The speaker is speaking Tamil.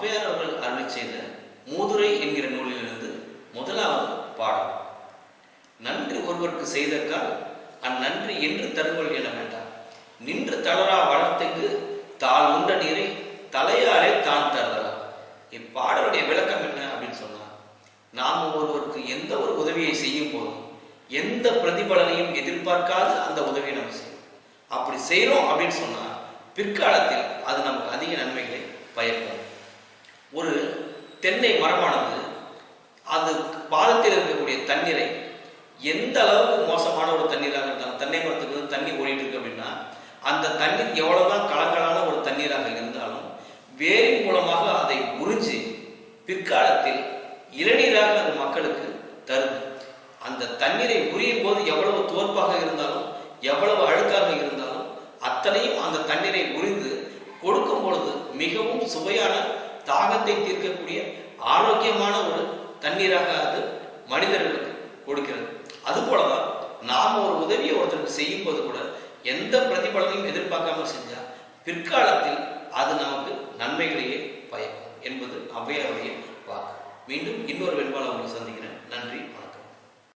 ஔவையார் அவர்கள் அருளை செய்த மூதுரை என்கிற நூலிலிருந்து முதலாவது பாடம். நன்றி ஒருவருக்கு செய்தக்கால் அந்நன்றி என்று தருங்கள் என வேண்டாம். நின்று தளரா வளர்த்துக்கு தாள் உண்ட நீரை தலையாலே தான் தருதலாம் இப்பாடலுடைய விளக்கம் என்ன அப்படின்னு சொன்னால் நாம் ஒருவருக்கு எந்த ஒரு உதவியை செய்யும் போதும் எந்த பிரதிபலனையும் எதிர்பார்க்காது அந்த உதவியை நம்ம செய்யணும். அப்படி செய்கிறோம் அப்படின்னு சொன்னால் பிற்காலத்தில் அது நமக்கு அதிக நன்மைகளை பயக்கும். தென்னை மரமானது அது பாதத்தில் இருக்கக்கூடிய தண்ணீரை எந்த அளவுக்கு மோசமான ஒரு தண்ணீராக இருந்தாலும் தென்னை மரத்துக்கு வந்து தண்ணி ஓடிட்டு இருக்கு அப்படின்னா அந்த தண்ணீர் எவ்வளவுதான் கலங்கலான ஒரு தண்ணீராக இருந்தாலும் வேரின் மூலமாக அதை உறிஞ்சி பிற்காலத்தில் இளநீராக அது மக்களுக்கு தருது. அந்த தண்ணீரை உரியும் போது எவ்வளவு தோற்பாக இருந்தாலும் எவ்வளவு அழுக்காக இருந்தாலும் அத்தனையும் அந்த தண்ணீரை உறிந்து கொடுக்கும் பொழுது மிகவும் சுவையான தாகத்தை தீர்க்கக்கூடிய ஆரோக்கியமான ஒரு தண்ணீராக அது மனிதர்களுக்கு கொடுக்கிறது. அது போலதான் நாம் ஒரு உதவியை ஒருத்தருக்கு செய்யும் போது கூட எந்த பிரதிபலனையும் எதிர்பார்க்காம செஞ்சா பிற்காலத்தில் அது நமக்கு நன்மைகளையே பயக்கும் என்பது அவ்வையாருடைய வாக்கு. மீண்டும் இன்னொரு வெண்பாளர் உங்களை சந்திக்கிறேன்